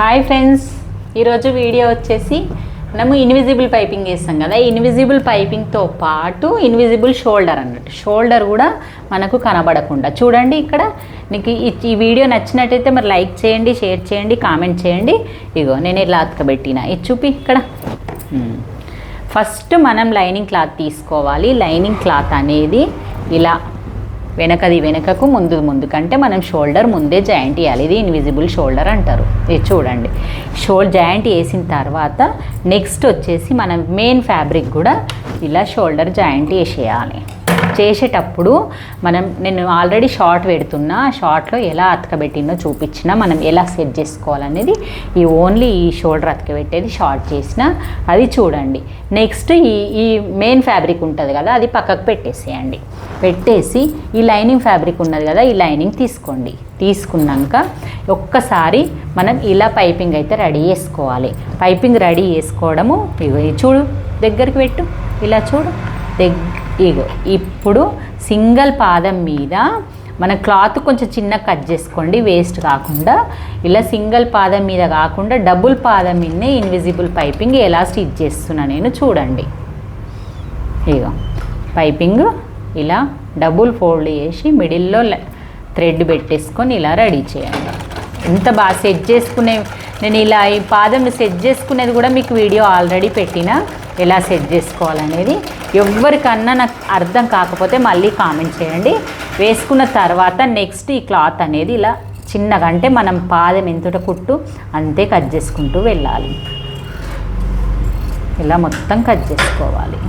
Hi friends ఈరోజు video వచ్చేసి మనము ఇన్విజిబుల్ పైపింగ్ వేస్తాం కదా. ఇన్విజిబుల్ పైపింగ్తో పాటు ఇన్విజిబుల్ షోల్డర్ అన్నట్టు షోల్డర్ కూడా మనకు కనబడకుండా. చూడండి ఇక్కడ నీకు ఈ- వీడియో నచ్చినట్టయితే మరి లైక్ చేయండి షేర్ చేయండి కామెంట్ చేయండి. ఇగో నేను ఇలా అతకబెట్టిన ఇది చూపి ఇక్కడ. ఫస్ట్ మనం లైనింగ్ క్లాత్ తీసుకోవాలి. లైనింగ్ క్లాత్ అనేది ఇలా వెనకది వెనకకు ముందు ముందు కంటే మనం షోల్డర్ ముందే జాయింట్ వేయాలి ఇది ఇన్విజిబుల్ షోల్డర్ అంటారు. ఇది చూడండి. షోల్ జాయింట్ వేసిన తర్వాత నెక్స్ట్ వచ్చేసి మనం మెయిన్ ఫ్యాబ్రిక్ కూడా ఇలా షోల్డర్ జాయింట్ వేసేయాలి చేసేటప్పుడు మనం నేను ఆల్రెడీ షార్ట్ పెడుతున్నా షార్ట్లో ఎలా అతకబెట్టిందో చూపించిన మనం ఎలా సెట్ చేసుకోవాలనేది ఈ ఓన్లీ ఈ షోల్డర్ అతకబెట్టేది షార్ట్ చేసిన అది చూడండి. నెక్స్ట్ ఈ ఈ మెయిన్ ఫ్యాబ్రిక్ ఉంటుంది కదా అది పక్కకు పెట్టేసేయండి. పెట్టేసి ఈ లైనింగ్ ఫ్యాబ్రిక్ ఉన్నది కదా ఈ లైనింగ్ తీసుకోండి. తీసుకున్నాక ఒక్కసారి మనం ఇలా పైపింగ్ అయితే రెడీ చేసుకోవాలి. పైపింగ్ రెడీ చేసుకోవడము ఇది చూడు దగ్గరికి పెట్టు ఇలా చూడు దగ్గ ఇగో ఇప్పుడు సింగిల్ పాదం మీద మన క్లాత్ కొంచెం చిన్న కట్ చేసుకోండి వేస్ట్ కాకుండా. ఇలా సింగిల్ పాదం మీద కాకుండా డబుల్ పాదం మీదనే ఇన్విజిబుల్ పైపింగ్ ఎలా స్టిచ్ చేస్తున్నా నేను చూడండి. ఇగో పైపింగ్ ఇలా డబుల్ ఫోల్డ్ చేసి మిడిల్లో థ్రెడ్ పెట్టేసుకొని ఇలా రెడీ చేయండి. ఎంత బాగా సెట్ చేసుకునే నేను ఇలా ఈ పాదం సెట్ చేసుకునేది కూడా మీకు వీడియో ఆల్రెడీ పెట్టిన. ఎలా సెట్ చేసుకోవాలనేది ఎవరికన్నా నాకు అర్థం కాకపోతే మళ్ళీ కామెంట్ చేయండి. వేసుకున్న తర్వాత నెక్స్ట్ ఈ క్లాత్ అనేది ఇలా చిన్నగా అంటే మనం పాదం ఎంతట కుట్టు అంతే కట్ చేసుకుంటూ వెళ్ళాలి. ఇలా మొత్తం కట్ చేసుకోవాలి.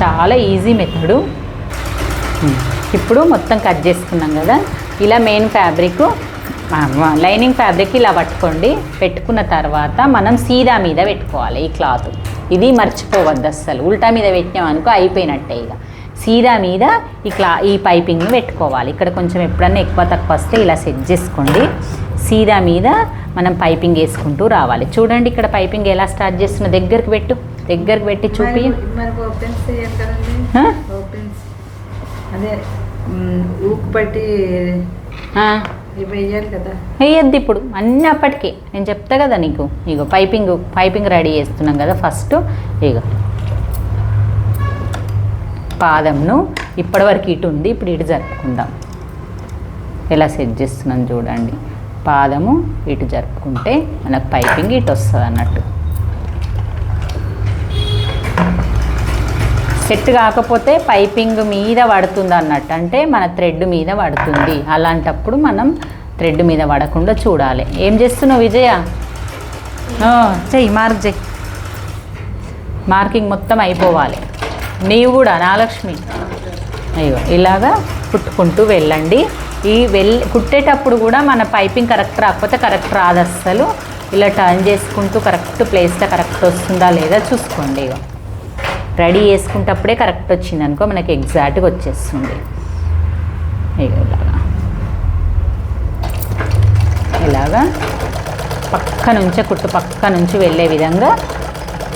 చాలా ఈజీ మెథడు. ఇప్పుడు మొత్తం కట్ చేసుకున్నాం కదా. ఇలా మెయిన్ ఫ్యాబ్రిక్ లైనింగ్ ఫ్యాబ్రిక్ ఇలా పట్టుకోండి. పెట్టుకున్న తర్వాత మనం సీదా మీద పెట్టుకోవాలి ఈ క్లాత్. ఇది మర్చిపోవద్దు అస్సలు. ఉల్టా మీద పెట్టినాం అనుకో అయిపోయినట్టే ఇక. సీదా మీద ఈ క్లా ఈ పైపింగ్ని పెట్టుకోవాలి. ఇక్కడ కొంచెం ఎప్పుడన్నా ఎక్కువ తక్కువ వస్తే ఇలా సెట్ చేసుకోండి. సీదా మీద మనం పైపింగ్ వేసుకుంటూ రావాలి. చూడండి ఇక్కడ పైపింగ్ ఎలా స్టార్ట్ చేస్తున్న. దగ్గరికి పెట్టు. దగ్గరికి పెట్టి చూపి. అదే ఊకు పట్టి వేయద్దు ఇప్పుడు. అన్నీ అప్పటికే. నేను చెప్తా కదా నీకు. ఇగో పైపింగ్ పైపింగ్ రెడీ చేస్తున్నాం కదా ఫస్ట్. ఇగో. పాదంను ఇప్పటివరకు ఇటు ఉంది ఇప్పుడు ఇటు జరుపుకుందాం. ఎలా సెట్ చేస్తున్నాను చూడండి. పాదము ఇటు జరుపుకుంటే మనకు పైపింగ్ ఇటు వస్తుంది అన్నట్టు సెట్ కాకపోతే పైపింగ్ మీద పడుతుంది అన్నట్టు. అంటే మన థ్రెడ్ మీద పడుతుంది. అలాంటప్పుడు మనం థ్రెడ్ మీద పడకుండా చూడాలి. ఏం చేస్తున్నావు విజయ? చెయ్యి మార్క్ చెయ్యి. మార్కింగ్ మొత్తం అయిపోవాలి. నీవు కూడా నాలక్ష్మి. అయ్యో ఇలాగా కుట్టుకుంటూ వెళ్ళండి. ఈ వెల్ కుట్టేటప్పుడు కూడా మన పైపింగ్ కరెక్ట్ రాకపోతే కరెక్ట్ రాదు అస్సలు. ఇలా టర్న్ చేసుకుంటూ కరెక్ట్ ప్లేస్లో కరెక్ట్ వస్తుందా లేదా చూసుకోండి ఇక రెడీ చేసుకుంటప్పుడే కరెక్ట్ వచ్చింది అనుకో మనకి ఎగ్జాక్ట్గా వచ్చేస్తుంది. ఇలాగా. ఇలాగా పక్క నుంచే కుట్టు పక్క నుంచి వెళ్ళే విధంగా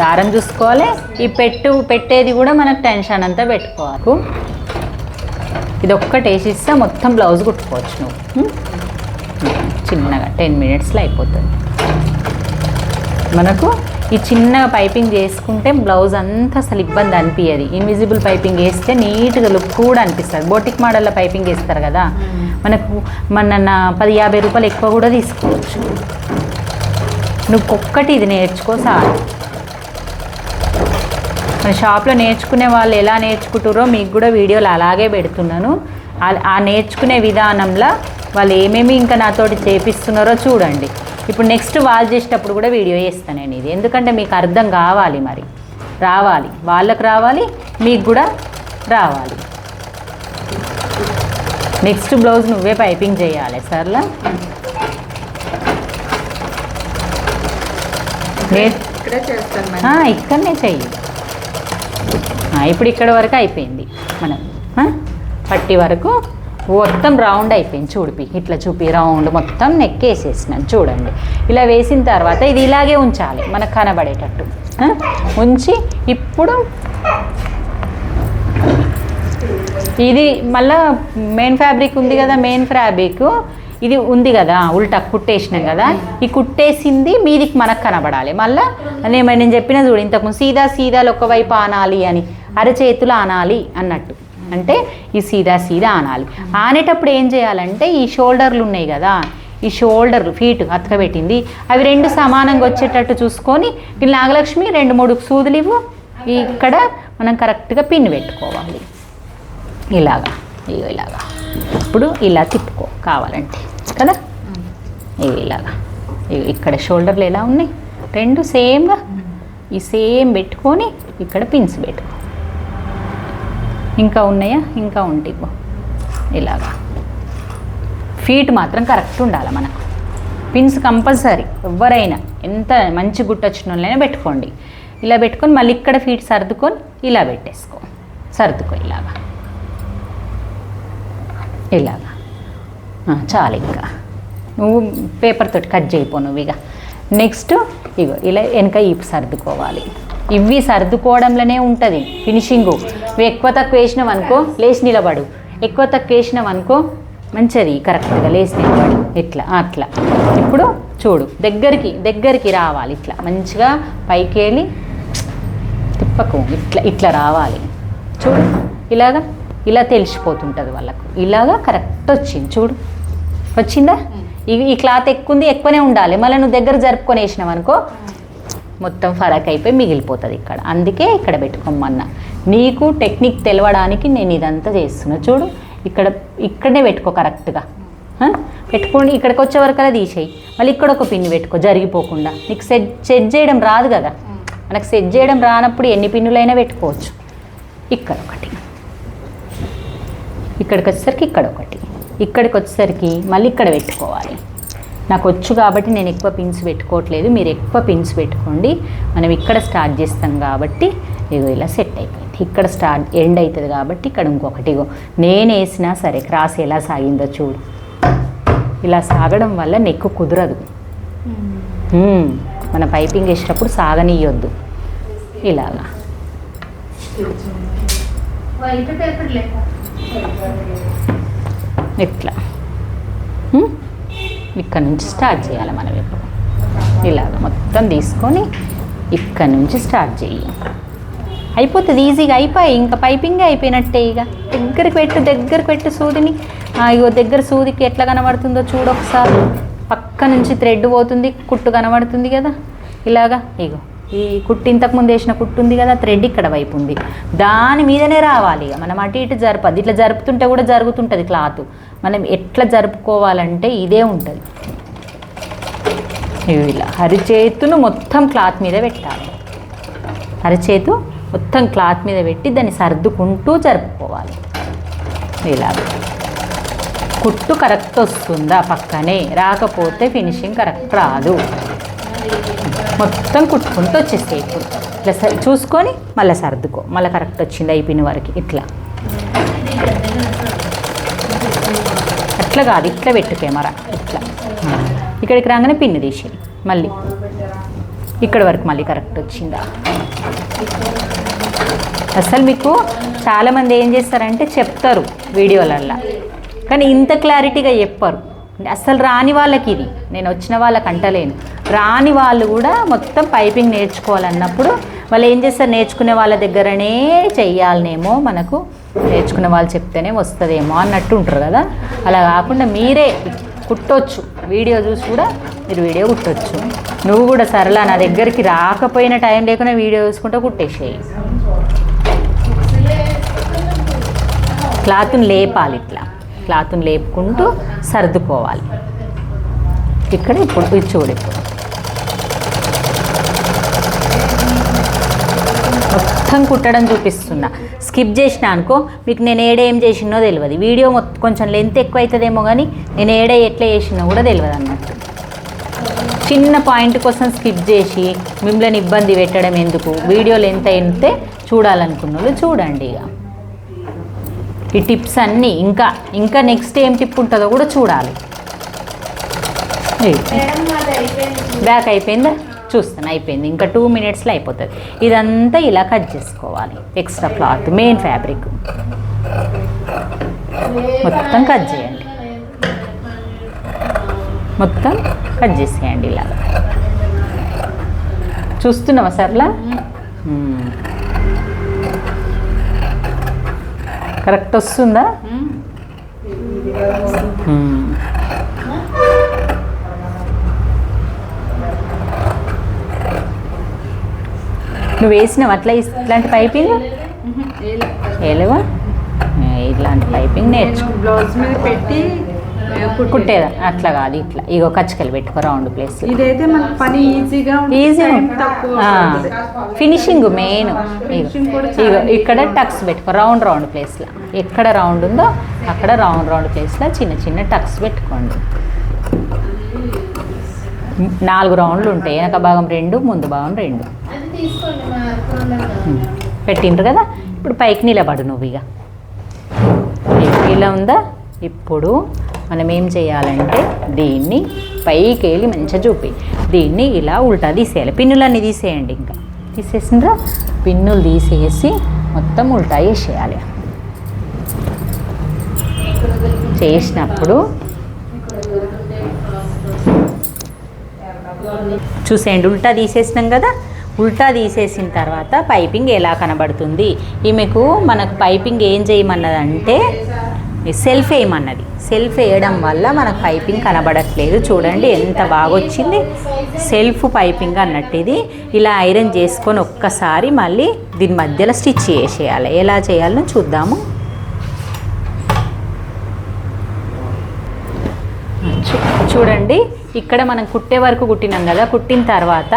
దారం చూసుకోవాలి. ఈ పెట్టు పెట్టేది కూడా మనకు టెన్షన్ అంతా పెట్టుకోవాలి ఇది ఒక్కటి వేసిస్తే మొత్తం బ్లౌజ్ కుట్టుకోవచ్చు నువ్వు. చిన్నగా టెన్ మినిట్స్లో అయిపోతుంది. మనకు ఈ చిన్నగా పైపింగ్ చేసుకుంటే బ్లౌజ్ అంతా అసలు ఇబ్బంది అనిపించదు ఇన్విజిబుల్ పైపింగ్ వేస్తే నీట్గా లుక్ కూడా అనిపిస్తుంది. బోటిక్ మోడల్లో పైపింగ్ వేస్తారు కదా. మనకు మన నా పది యాభై రూపాయలు ఎక్కువ కూడా తీసుకోవచ్చు. నువ్వు ఒక్కటి ఇది నేర్చుకో సార్. మన షాప్లో నేర్చుకునే వాళ్ళు ఎలా నేర్చుకుంటారో మీకు కూడా వీడియోలు అలాగే పెడుతున్నాను. ఆ నేర్చుకునే విధానంలో వాళ్ళు ఏమేమి ఇంకా నాతోటి చేపిస్తున్నారో చూడండి. ఇప్పుడు నెక్స్ట్ వాళ్ళు చేసేటప్పుడు కూడా వీడియో చేస్తాను నేను ఇది. ఎందుకంటే మీకు అర్థం కావాలి మరి. రావాలి. వాళ్ళకు రావాలి మీకు కూడా రావాలి. నెక్స్ట్ బ్లౌజ్ నువ్వే పైపింగ్ చేయాలి సర్లా? ఇక్కడనే చెయ్యి. ఇప్పుడు ఇక్కడ వరకు అయిపోయింది. మనం పట్టి వరకు మొత్తం రౌండ్ అయిపోయింది చూడిపి ఇట్లా చూపి రౌండ్ మొత్తం నెక్ వేసేసినాను చూడండి. ఇలా వేసిన తర్వాత ఇది ఇలాగే ఉంచాలి మనకు కనబడేటట్టు. ఉంచి ఇప్పుడు ఇది మళ్ళా మెయిన్ ఫ్యాబ్రిక్ ఉంది కదా మెయిన్ ఫ్యాబ్రిక్ ఇది ఉంది కదా ఉల్టా కుట్టేసినాం కదా. ఈ కుట్టేసింది మీదికి మనకు కనబడాలి. మళ్ళీ నేను నేను చెప్పిన చూడు ఇంతకుముందు సీదా సీదాలు ఒకవైపు ఆనాలి అని అరచేతులు ఆనాలి అన్నట్టు. అంటే ఈ సీదా సీదా ఆనాలి ఆనేటప్పుడు ఏం చేయాలంటే ఈ షోల్డర్లు ఉన్నాయి కదా ఈ షోల్డర్ ఫీట్ అతకబెట్టింది. అవి రెండు సమానంగా వచ్చేటట్టు చూసుకొని ఈ నాగలక్ష్మి రెండు మూడు సూదులు ఇవ్వు. ఇక్కడ మనం కరెక్ట్గా పిన్ పెట్టుకోవాలి. ఇలాగా ఇగో ఇలాగా. ఇప్పుడు ఇలా తిప్పుకో కావాలంటే కదా? ఇవి ఇలాగా. ఇగో ఇక్కడ షోల్డర్లు ఎలా ఉన్నాయి? రెండు సేమ్గా. ఈ సేమ్ పెట్టుకొని ఇక్కడ పిన్స్ పెట్టుకో. ఇంకా ఉన్నాయా? ఇంకా ఉంటే ఇలాగా. ఫీట్ మాత్రం కరెక్ట్ ఉండాలి మనకు. పిన్స్ కంపల్సరీ ఎవరైనా ఎంత మంచి గుట్టొచ్చిన వాళ్ళైనా పెట్టుకోండి. ఇలా పెట్టుకొని మళ్ళీ ఇక్కడ ఫీట్ సర్దుకొని ఇలా పెట్టేసుకో. సర్దుకో ఇలాగా. ఇలాగా. చాలు ఇంకా. నువ్వు పేపర్ తోటి కట్ చేయిపో నువ్వు ఇక నెక్స్ట్ ఇగో ఇలా వెనక ఇవి సర్దుకోవాలి. ఇవి సర్దుకోవడంలోనే ఉంటుంది. ఫినిషింగ్ నువ్వు ఎక్కువ తక్కువ వేసినావు అనుకో లేచి నిలబడు. ఎక్కువ తక్కువ వేసినావు అనుకో మంచిది కరెక్ట్గా లేచి నిలబడు. ఇట్లా అట్లా. ఇప్పుడు చూడు దగ్గరికి దగ్గరికి రావాలి ఇట్లా. మంచిగా పైకి వెళ్ళి తిప్పకు ఇట్లా ఇట్లా రావాలి. చూడు ఇలాగా ఇలా తెలిసిపోతుంటుంది వాళ్ళకు. ఇలాగా కరెక్ట్ వచ్చింది చూడు. వచ్చిందా? ఈ క్లాత్ ఎక్కువ ఉంది ఎక్కువనే ఉండాలి. మళ్ళీ నువ్వు దగ్గర జరుపుకొని వేసినావు అనుకో మొత్తం ఫరక్ అయిపోయి మిగిలిపోతుంది ఇక్కడ. అందుకే ఇక్కడ పెట్టుకోమన్నా. నీకు టెక్నిక్ తెలవడానికి నేను ఇదంతా చేస్తున్నా. చూడు ఇక్కడ ఇక్కడనే పెట్టుకో కరెక్ట్గా. పెట్టుకోండి. ఇక్కడికి వచ్చే వరకల్లా తీసేయి. మళ్ళీ ఇక్కడ ఒక పిన్ పెట్టుకో జరిగిపోకుండా. నీకు సెట్ సెట్ చేయడం రాదు కదా? మనకు సెట్ చేయడం రానప్పుడు ఎన్ని పిన్నులైనా పెట్టుకోవచ్చు. ఇక్కడ ఒకటి. ఇక్కడికి వచ్చేసరికి ఇక్కడ ఒకటి. ఇక్కడికి వచ్చేసరికి మళ్ళీ ఇక్కడ పెట్టుకోవాలి. నాకు వచ్చు కాబట్టి నేను ఎక్కువ పిన్స్ పెట్టుకోవట్లేదు. మీరు ఎక్కువ పిన్స్ పెట్టుకోండి. మనం ఇక్కడ స్టార్ట్ చేస్తాం కాబట్టి ఇగో ఇలా సెట్ అయిపోయింది. ఇక్కడ స్టార్ట్ ఎండ్ అవుతుంది కాబట్టి ఇక్కడ ఇంకొకటి ఇగో. నేను వేసినా సరే క్రాస్ ఎలా సాగిందో చూడు. ఇలా సాగడం వల్ల నెక్కు కుదరదు. మన పైపింగ్ వేసేటప్పుడు సాగనీయొద్దు. ఇలాగా. ఇట్లా? ఇక్కడ నుంచి స్టార్ట్ చేయాలి మనం ఇప్పుడు ఇలాగ మొత్తం తీసుకొని ఇక్కడ నుంచి స్టార్ట్ చెయ్యి. అయిపోతుంది ఈజీగా అయిపోయి ఇంకా పైపింగ్ అయిపోయినట్టే ఇక. దగ్గరికి పెట్టు దగ్గరికి పెట్టు సూదిని. ఇగో దగ్గర సూదికి ఎట్లా కనబడుతుందో చూడు ఒకసారి. పక్క నుంచి థ్రెడ్ పోతుంది కుట్టు కనబడుతుంది కదా. ఇలాగా ఇగో ఈ కుట్టు ఇంతకు ముందు వేసిన కుట్టు ఉంది కదా థ్రెడ్ ఇక్కడ వైపు ఉంది. దాని మీదనే రావాలి ఇక. మనం అటు ఇటు జరపదు. ఇట్లా జరుపుతుంటే కూడా జరుగుతుంటుంది క్లాత్ మనం ఎట్లా జరుపుకోవాలంటే ఇదే ఉంటుంది. ఇలా అరిచేతును మొత్తం క్లాత్ మీద పెట్టాలి. అరిచేతు మొత్తం క్లాత్ మీద పెట్టి దాన్ని సర్దుకుంటూ జరుపుకోవాలి. ఇలా. కుట్టు కరెక్ట్ వస్తుందా పక్కనే? రాకపోతే ఫినిషింగ్ కరెక్ట్ రాదు. మొత్తం కుట్టుకుంటూ వచ్చేస్తాయి ఇప్పుడు. ఇట్లా స- చూసుకొని మళ్ళీ సర్దుకో. మళ్ళీ కరెక్ట్ వచ్చింది అయిపోయిన వరకు. ఇట్లా. అట్లా కాదు ఇట్లా పెట్టు కెమెరా ఇట్లా. ఇక్కడికి రాగానే పిన్ తీసి మళ్ళీ. ఇక్కడ వరకు మళ్ళీ కరెక్ట్ వచ్చిందా? అసలు మీకు చాలామంది ఏం చేస్తారంటే చెప్తారు వీడియోలల్లో కానీ ఇంత క్లారిటీగా చెప్పరు. అసలు రాని వాళ్ళకి ఇది నేను వచ్చిన వాళ్ళకి అంటలేను. రాని వాళ్ళు కూడా మొత్తం పైపింగ్ నేర్చుకోవాలన్నప్పుడు వాళ్ళు ఏం చేస్తారు నేర్చుకునే వాళ్ళ దగ్గరనే చెయ్యాలనేమో మనకు నేర్చుకునే వాళ్ళు చెప్తేనే వస్తుందేమో అన్నట్టు ఉంటారు కదా? అలా కాకుండా మీరే కుట్టొచ్చు. వీడియో చూసి కూడా మీరు వీడియో కుట్టొచ్చు. నువ్వు కూడా సరళ నా దగ్గరికి రాకపోయిన టైం లేకుండా వీడియో చూసుకుంటూ కుట్టేసేయి. క్లాత్ని లేపాలి ఇట్లా. క్లాత్ని లేపుకుంటూ సర్దుకోవాలి. ఇక్కడ ఇప్పుడు ఇది చూడు ఇప్పుడు. మొత్తం కుట్టడం చూపిస్తున్నా. స్కిప్ చేసిన అనుకో మీకు నేను ఏడ ఏం చేసినో తెలియదు. వీడియో మొత్తం కొంచెం లెంత్ ఎక్కువ అవుతుందేమో కానీ నేను ఏడ ఎట్లా చేసినో కూడా తెలియదు అన్నట్టు. చిన్న పాయింట్ కోసం స్కిప్ చేసి మిమ్మల్ని ఇబ్బంది పెట్టడం ఎందుకు? వీడియో లెంత్ అయితే చూడాలనుకున్న వాళ్ళు చూడండి ఇక. ఈ టిప్స్ అన్నీ ఇంకా ఇంకా నెక్స్ట్ ఏం టిప్ ఉంటుందో కూడా చూడాలి. బ్యాక్ అయిపోయిందా? చూస్తాను అయిపోయింది. ఇంకా టూ మినిట్స్లో అయిపోతుంది. ఇదంతా ఇలా కట్ చేసుకోవాలి. ఎక్స్ట్రా క్లాత్ మెయిన్ ఫ్యాబ్రిక్ మొత్తం కట్ చేయండి. మొత్తం కట్ చేసేయండి ఇలా. చూస్తున్నావా సర్లా. కరెక్ట్ వస్తుందా? నువ్వు వేసినావు అట్లా ఇట్లాంటి పైపింగ్ వేయలేవా? ఇట్లాంటి పైపింగ్ నేర్చు బ్లౌజ్ మీద పెట్టి కుట్టేది. అట్లా కాదు ఇట్లా. ఇగో కచ్చకలు పెట్టుకో రౌండ్ ప్లేస్ ఇదైతే మనకు పని ఈజీగా. ఈజీ. ఫినిషింగ్ మెయిన్ ఇగో ఇక్కడ. టక్స్ పెట్టుకో రౌండ్ రౌండ్ ప్లేస్లో ఎక్కడ రౌండ్ ఉందో అక్కడ రౌండ్ రౌండ్ ప్లేస్లో చిన్న చిన్న టక్స్ పెట్టుకోండి. నాలుగు రౌండ్లు ఉంటాయి. వెనక భాగం రెండు ముందు భాగం రెండు. పెట్టిండ్రు కదా? ఇప్పుడు పైకి నిలబడు నువ్వు ఇక. ఇలా ఉందా? ఇప్పుడు మనం ఏం చేయాలంటే దీన్ని పైకి వెళ్ళి మంచిగా చూపి. దీన్ని ఇలా ఉల్టా తీసేయాలి. పిన్నులన్నీ తీసేయండి ఇంకా. తీసేసిండ్రా? పిన్నులు తీసేసి మొత్తం ఉల్టా వేసేయాలి చేసినప్పుడు చూసేయండి ఉల్టా తీసేసినాం కదా ఉల్టా తీసేసిన తర్వాత పైపింగ్ ఎలా కనబడుతుంది? ఈమెకు మనకు పైపింగ్ ఏం చేయమన్నదంటే సెల్ఫ్ వేయమన్నది సెల్ఫ్ వేయడం వల్ల మనకు పైపింగ్ కనబడట్లేదు. చూడండి ఎంత బాగా వచ్చింది సెల్ఫ్ పైపింగ్ అన్నట్టు ఇది. ఇలా ఐరన్ చేసుకొని ఒక్కసారి మళ్ళీ దీని మధ్యలో స్టిచ్ చేసేయాలి. ఎలా చేయాలని చూద్దాము. చూడండి ఇక్కడ మనం కుట్టే వరకు కుట్టినాం కదా కుట్టిన తర్వాత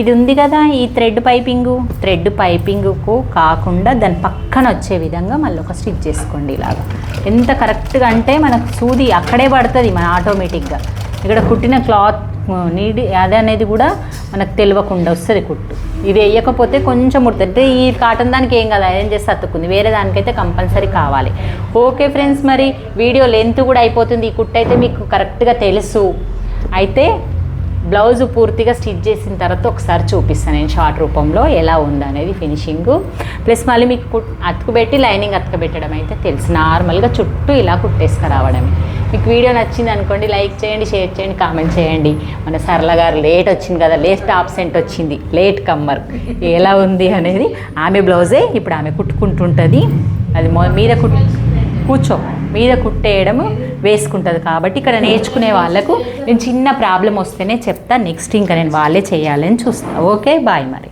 ఇది ఉంది కదా ఈ థ్రెడ్ పైపింగు థ్రెడ్ పైపింగ్కు కాకుండా దాని పక్కన వచ్చే విధంగా మళ్ళీ ఒక స్టిచ్ చేసుకోండి ఇలాగా. ఎంత కరెక్ట్గా అంటే మనకు సూది అక్కడే పడుతుంది మన ఆటోమేటిక్గా ఇక్కడ కుట్టిన క్లాత్ నీడి అది అనేది కూడా మనకు తెలియకుండా వస్తుంది కుట్టు. ఇది వేయకపోతే కొంచెం ఉడుతుంది అంటే ఈ కాటన్ దానికి ఏం కదా ఏం చేస్తే అతుక్కుంది. వేరే దానికైతే కంపల్సరీ కావాలి. ఓకే ఫ్రెండ్స్ మరి వీడియో లెంత్ కూడా అయిపోతుంది. ఈ కుట్టు అయితే మీకు కరెక్ట్గా తెలుసు. అయితే బ్లౌజ్ పూర్తిగా స్టిచ్ చేసిన తర్వాత ఒకసారి చూపిస్తాను నేను షార్ట్ రూపంలో ఎలా ఉందనేది ఫినిషింగ్. ప్లస్ మళ్ళీ మీకు అతుకుబెట్టి లైనింగ్ అతుకబెట్టడం అయితే తెలుసు. నార్మల్గా చుట్టూ ఇలా కుట్టేసుకురావడమే మీకు వీడియో నచ్చింది అనుకోండి లైక్ చేయండి షేర్ చేయండి కామెంట్ చేయండి. మన సరళ గారు లేట్ వచ్చింది కదా లేట్ ఆబ్సెంట్ వచ్చింది లేట్ కమ్మర్ ఎలా ఉంది అనేది ఆమె బ్లౌజే ఇప్పుడు ఆమె కుట్టుకుంటుంటుంది. అది మొ- మీద కుట్ కూర్చో. మీద కుట్టేయడము వేసుకుంటుంది. కాబట్టి ఇక్కడ నేర్చుకునే వాళ్ళకు నేను చిన్న ప్రాబ్లం వస్తేనే చెప్తా. నెక్స్ట్ ఇంకా నేను వాళ్ళే చేయాలని చూస్తాను ఓకే? బాయ్ మరి.